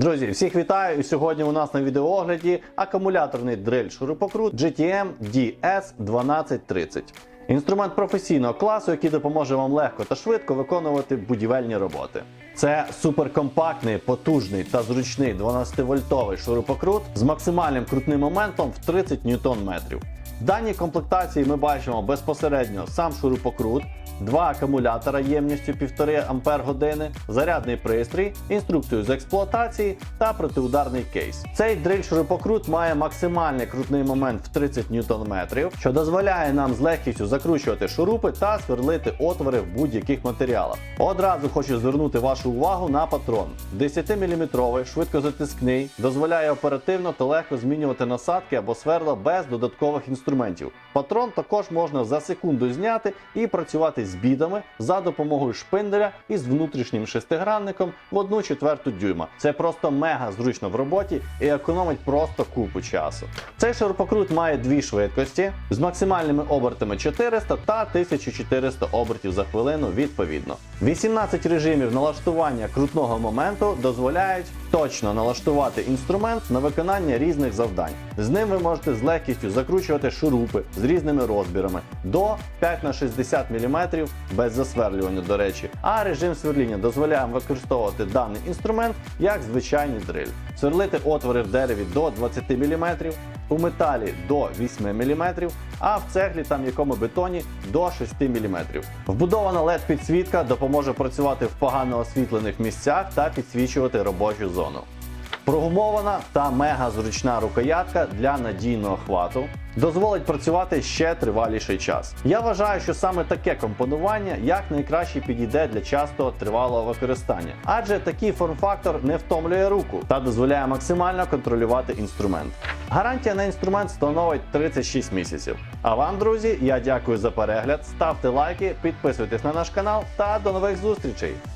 Друзі, всіх вітаю! І сьогодні у нас на відеоогляді акумуляторний дриль шурупокрут GTM DS1230. Інструмент професійного класу, який допоможе вам легко та швидко виконувати будівельні роботи. Це суперкомпактний, потужний та зручний 12-вольтовий шурупокрут з максимальним крутним моментом в 30 Нм. В даній комплектації ми бачимо безпосередньо сам шурупокрут, два акумулятора ємністю 1,5 Ампер години, зарядний пристрій, інструкцію з експлуатації та протиударний кейс. Цей дриль шурупокрут має максимальний крутний момент в 30 Нм, що дозволяє нам з легкістю закручувати шурупи та сверлити отвори в будь-яких матеріалах. Одразу хочу звернути вашу увагу на патрон. 10-мм швидкозатискний, дозволяє оперативно та легко змінювати насадки або сверла без додаткових інструментів. Патрон також можна за секунду зняти і працювати з бідами за допомогою шпинделя із внутрішнім шестигранником в 1 четверту дюйма. Це просто мега зручно в роботі і економить просто купу часу. Цей ширококрут має дві швидкості з максимальними обертами 400 та 1400 обертів за хвилину відповідно. 18 режимів налаштування крутного моменту дозволяють точно налаштувати інструмент на виконання різних завдань. З ним ви можете з легкістю закручувати шурупи з різними розмірами до 5 на 60 мм без засверлювання, до речі. А режим сверління дозволяє використовувати даний інструмент як звичайний дриль. Сверлити отвори в дереві до 20 мм, у металі до 8 мм, а в цеглі та м'якому бетоні до 6 мм. Вбудована LED підсвітка допоможе працювати в погано освітлених місцях та підсвічувати робочу зону. Прогумована та мега зручна рукоятка для надійного хвату дозволить працювати ще триваліший час. Я вважаю, що саме таке компонування якнайкраще підійде для частого тривалого використання, адже такий форм-фактор не втомлює руку та дозволяє максимально контролювати інструмент. Гарантія на інструмент становить 36 місяців. А вам, друзі, я дякую за перегляд. Ставте лайки, підписуйтесь на наш канал та до нових зустрічей.